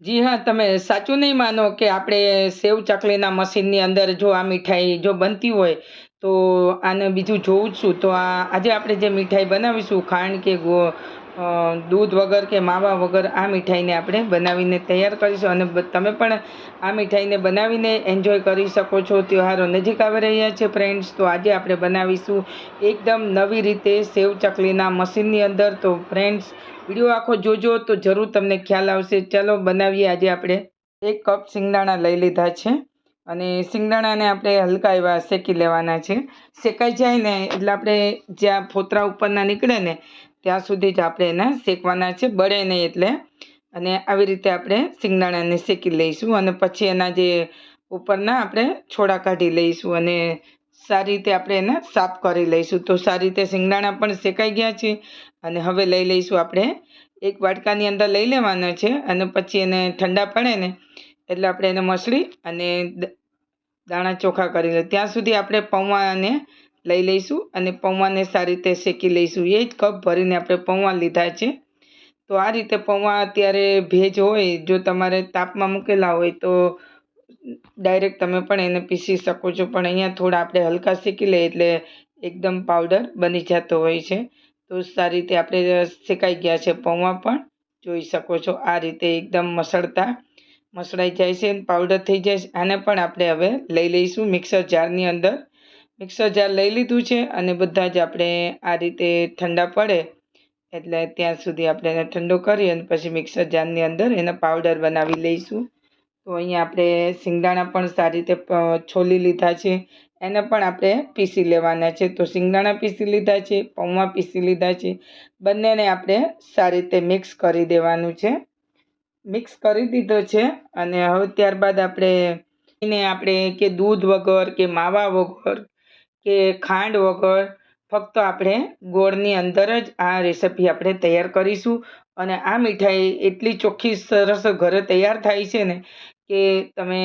જી હા, તમે સાચું નહીં માનો કે આપણે સેવ ચકલીના મશીનની અંદર જો આ મીઠાઈ જો બનતી હોય, તો આને બીજું જોઉં જ છું તો આ આજે આપણે જે મીઠાઈ બનાવીશું, ખાંડ કે દૂધ વગર કે માવા વગર, આ મીઠાઈને આપણે બનાવીને તૈયાર કરીશું. અને તમે પણ આ મીઠાઈને બનાવીને એન્જોય કરી શકો છો. તહેવારો નજીક આવી રહ્યા છે ફ્રેન્ડ્સ તો આજે આપણે બનાવીશું એકદમ નવી રીતે સેવ ચકલીના મશીનની અંદર. તો ફ્રેન્ડ્સ વીડિયો આખો જોજો તો જરૂર તમને ખ્યાલ આવશે. ચાલો બનાવીએ આજે આપણે. એક કપ સિંગદાણા લઈ લીધા છે અને સિંગદાણાને આપણે હલકા એવા શેકી લેવાના છે. શેકાઈ જાય ને એટલે આપણે જ્યાં ફોતરા ઉપરના નીકળે ને ત્યાં સુધી જ આપણે એને શેકવાના છે, બળે નહીં એટલે. અને આવી રીતે આપણે સિંગદાણાને શેકી લઈશું અને પછી એના જે ઉપરના આપણે છોડા કાઢી લઈશું અને સારી રીતે આપણે એને સાફ કરી લઈશું. તો સારી રીતે સિંગદાણા પણ શેકાઈ ગયા છે અને હવે લઈ લઈશું આપણે. એક વાટકાની અંદર લઈ લેવાના છે અને પછી એને ઠંડા પડે ને એટલે આપણે એને મસળી અને દાણા ચોખા કરી લઈએ ત્યાં સુધી આપણે પૌવાને લઈ લઈશું અને પૌવાને સારી રીતે શેકી લઈશું. એ જ કપ ભરીને આપણે પૌવા લીધા છે. તો આ રીતે પૌવા અત્યારે ભેજ હોય, જો તમારે તાપમાં મૂકેલા હોય તો ડાયરેક્ટ તમે પણ એને પીસી શકો છો. પણ અહીંયા થોડા આપણે હલકા શેકી લઈએ એટલે એકદમ પાવડર બની જતો હોય છે. તો સારી રીતે આપણે શેકાઈ ગયા છે પૌવા પણ. જોઈ શકો છો આ રીતે એકદમ મસળતા મસળાઈ જાય છે પાવડર થઈ જાય છે. આને પણ આપણે હવે લઈ લઈશું મિક્સર જારની અંદર. મિક્સર જાર લઈ લીધું છે અને બધા જ આપણે આ રીતે ઠંડા પડે એટલે ત્યાં સુધી આપણે એને ઠંડો કરી અને પછી મિક્સર જારની અંદર એને પાવડર બનાવી લઈશું. તો અહીંયા આપણે સિંગદાણા પણ સારી રીતે છોલી લીધા છે. એને પણ આપણે પીસી લેવાના છે. તો સિંગદાણા પીસી લીધા છે, પૌવા પીસી લીધા છે. બંનેને આપણે સારી રીતે મિક્સ કરી દેવાનું છે. મિક્સ કરી દીધો છે અને હવે ત્યારબાદ આપણે એને આપણે કે દૂધ વગર, કે માવા વગર, કે ખાંડ વગર ફક્ત આપણે ગોળની અંદર જ આ રેસીપી આપણે તૈયાર કરીશું. અને આ મીઠાઈ એટલી ચોખ્ખી, સરસ ઘરે તૈયાર થાય છે ને કે તમે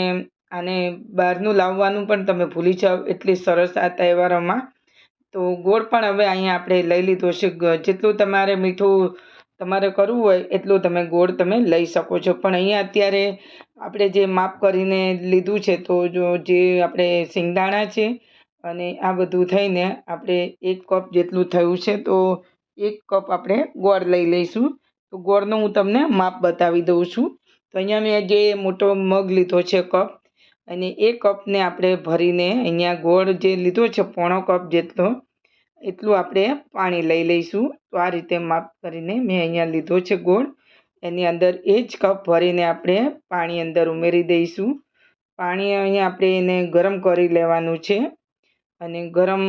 આને બહારનું લાવવાનું પણ તમે ભૂલી જાઓ, એટલી સરસ આ તહેવારોમાં. તો ગોળ પણ હવે અહીંયા આપણે લઈ લીધો છે. જેટલું તમારે મીઠું તમારે કરવું હોય, એટલું તમે ગોળ તમે લઈ શકો છો. પણ અહીંયા અત્યારે આપણે જે માપ કરીને લીધું છે, તો જો જે આપણે સિંગદાણા છે અને આ બધું થઈને આપણે એક કપ જેટલું થયું છે, તો એક કપ આપણે ગોળ લઈ લઈશું. તો ગોળનું હું તમને માપ બતાવી દઉં છું. તો અહીંયા મેં જે મોટો મગ લીધો છે કપ, અને એ કપને આપણે ભરીને અહીંયા ગોળ જે લીધો છે, પોણો કપ જેટલો, એટલું આપણે પાણી લઈ લઈશું. તો આ રીતે માપ કરીને મેં અહીંયા લીધો છે ગોળ. એની અંદર એ જ કપ ભરીને આપણે પાણી અંદર ઉમેરી દઈશું. પાણી અહીંયા આપણે એને ગરમ કરી લેવાનું છે. અને ગરમ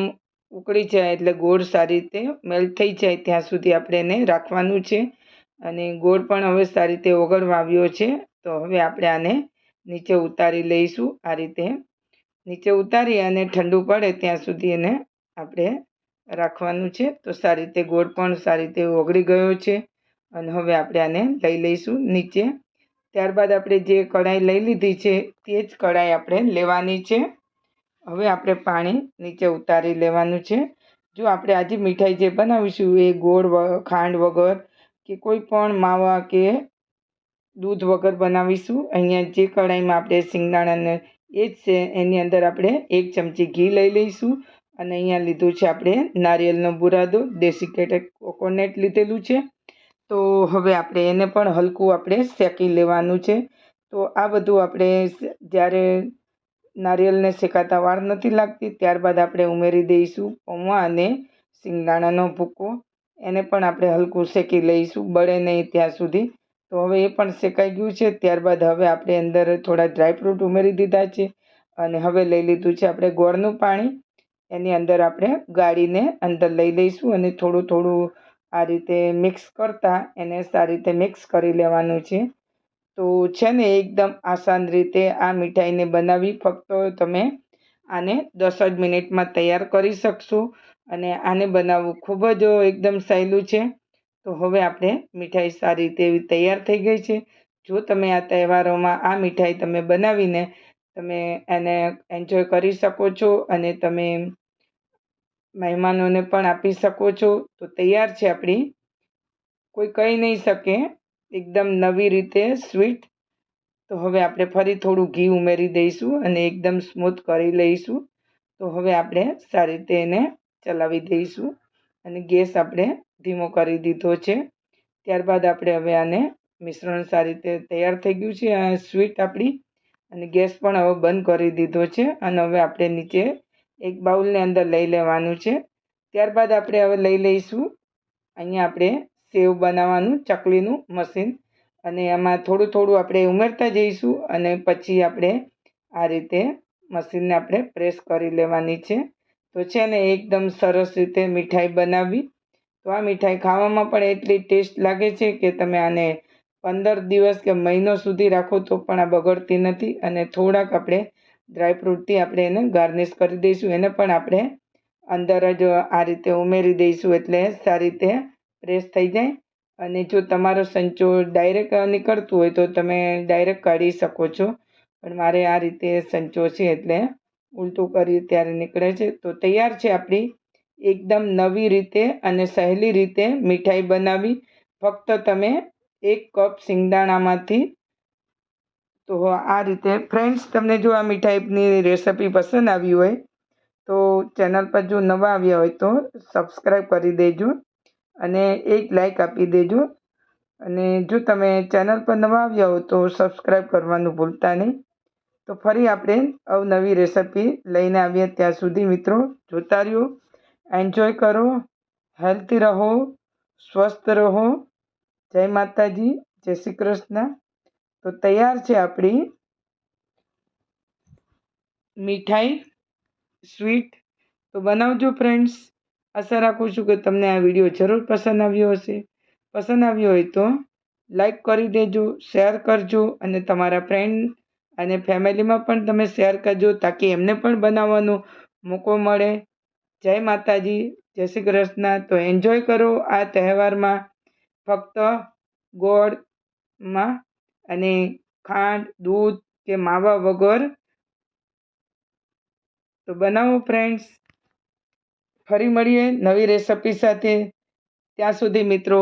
ઉકળી જાય એટલે ગોળ સારી રીતે મેલ્ટ થઈ જાય, ત્યાં સુધી આપણે એને રાખવાનું છે. અને ગોળ પણ હવે સારી રીતે ઓગળવા આવ્યો છે. તો હવે આપણે આને નીચે ઉતારી લઈશું આ રીતે. નીચે ઉતારી અને ઠંડુ પડે ત્યાં સુધી એને આપણે રાખવાનું છે. તો સારી રીતે ગોળ પણ સારી રીતે ઓગળી ગયો છે. અને હવે આપણે આને લઈ લઈશું નીચે. ત્યારબાદ આપણે જે કઢાઈ લઈ લીધી છે તે જ કઢાઈ આપણે લેવાની છે. હવે આપણે પાણી નીચે ઉતારી લેવાનું છે. જો આપણે આજે મીઠાઈ જે બનાવીશું એ ગોળ ખાંડ વગર કે કોઈ પણ માવા કે દૂધ વગર બનાવીશું. અહીંયા જે કઢાઈમાં આપણે સિંગદાણાને એ જ છે, એની અંદર આપણે એક ચમચી ઘી લઈ લઈશું. અને અહીંયા લીધું છે આપણે નારિયેળનો બુરાદો, દેશી કેટે કોકોનટ લીધેલું છે. તો હવે આપણે એને પણ હલકું આપણે શેકી લેવાનું છે. તો આ બધું આપણે જ્યારે નારિયેળને શેકાતા વાર નથી લાગતી, ત્યારબાદ આપણે ઉમેરી દઈશું પૌવા અને સિંગદાણાનો ભૂકો. એને પણ આપણે હલકું શેકી લઈશું, બળે નહીં ત્યાં સુધી. તો હવે એ પણ શેકાઈ ગયું છે, ત્યારબાદ હવે આપણે અંદર થોડા ડ્રાયફ્રૂટ ઉમેરી દીધા છે અને હવે લઈ લીધું છે આપણે ગોળનું પાણી. એની અંદર આપણે ગાળીને અંદર લઈ લઈશું અને થોડું થોડું આ રીતે મિક્સ કરતાં એને સારી રીતે મિક્સ કરી લેવાનું છે. તો છે ને એકદમ આસાન રીતે આ મીઠાઈને બનાવી ફક્ત તમે આને દસ જ મિનિટમાં તૈયાર કરી શકશો. અને આને બનાવવું ખૂબ જ એકદમ સહેલું છે. તો હવે આપણે મીઠાઈ સારી રીતે એવી તૈયાર થઈ ગઈ છે. જો તમે આ તહેવારોમાં આ મીઠાઈ તમે બનાવીને તમે એને એન્જોય કરી શકો છો અને તમે મહેમાનોને પણ આપી શકો છો, તો તૈયાર છે આપણી. કોઈ કહી નહીં શકે, એકદમ નવી રીતે સ્વીટ તો હવે આપણે ફરી થોડું ઘી ઉમેરી દઈશું અને એકદમ સ્મૂથ કરી લઈશું. તો હવે આપણે સારી રીતે એને ચલાવી દઈશું. અને ગેસ આપણે ધીમો કરી દીધો છે. ત્યારબાદ આપણે હવે આને મિશ્રણ સારી રીતે તૈયાર થઈ ગયું છે. આ સ્વીટ આપણી અને ગેસ પણ હવે બંધ કરી દીધો છે. અને હવે આપણે નીચે એક બાઉલની અંદર લઈ લેવાનું છે. ત્યારબાદ આપણે હવે લઈ લઈશું. અહીંયા આપણે સેવ બનાવવાનું, ચકલીનું મશીન. અને એમાં થોડું થોડું આપણે ઉમેરતા જઈશું અને પછી આપણે આ રીતે મશીનને આપણે પ્રેસ કરી લેવાની છે. તો છે ને એકદમ સરસ રીતે મીઠાઈ બનાવી. તો આ મીઠાઈ ખાવામાં પણ એટલી ટેસ્ટ લાગે છે કે તમે આને પંદર દિવસ કે મહિનો સુધી રાખો તો પણ આ બગડતી નથી અને થોડાક આપણે ડ્રાયફ્રૂટથી આપણે એને ગાર્નિશ કરી દઈશું. એને પણ આપણે અંદર જ આ રીતે ઉમેરી દઈશું એટલે સારી રીતે પ્રેસ થઈ જાય. અને જો તમારો સંચો ડાયરેક્ટ નીકળતું હોય તો તમે ડાયરેક્ટ કાઢી શકો છો. પણ મારે આ રીતે સંચો છે એટલે ઉલટું કરી ત્યારે નીકળે છે. તો તૈયાર છે આપણી એકદમ નવી રીતે અને સહેલી રીતે મીઠાઈ બનાવી. ફક્ત તમે એક કપ સિંગદાણામાંથી તો આ રીતે ફ્રેન્ડ્સ, તમને જો આ મીઠાઈની રેસિપી પસંદ આવી હોય, તો ચેનલ પર જો નવા આવ્યા હોય તો સબસ્ક્રાઈબ કરી દેજો અને એક લાઈક આપી દેજો. અને જો તમે ચેનલ પર નવા આવ્યા હો તો સબસ્ક્રાઈબ કરવાનું ભૂલતા નહીં. તો ફરી આપણે અવનવી રેસિપી લઈને આવીએ ત્યાં સુધી મિત્રો, જોતા રહ્યો. એન્જોય કરો હેલ્થી રહો, સ્વસ્થ રહો. જય માતાજી, જય શ્રી કૃષ્ણ. તો તૈયાર છે આપણી મીઠાઈ, સ્વીટ. તો બનાવજો ફ્રેન્ડ્સ. આશા રાખું છું કે તમને આ વીડિયો જરૂર પસંદ આવ્યો હશે. પસંદ આવ્યો હોય તો લાઈક કરી દેજો, શેર કરજો અને તમારા ફ્રેન્ડ અને ફેમિલીમાં પણ તમે શેર કરજો તાકી એમને પણ બનાવવાનો મોકો મળે. જય માતાજી, જય શ્રી કૃષ્ણ. તો એન્જોય કરો આ તહેવારમાં ફક્ત ગોળમાં અને ખાંડ, દૂધ કે માવા વગર. તો બનાવો ફ્રેન્ડ્સ ફરી મળીએ નવી રેસિપી સાથે. ત્યાં સુધી મિત્રો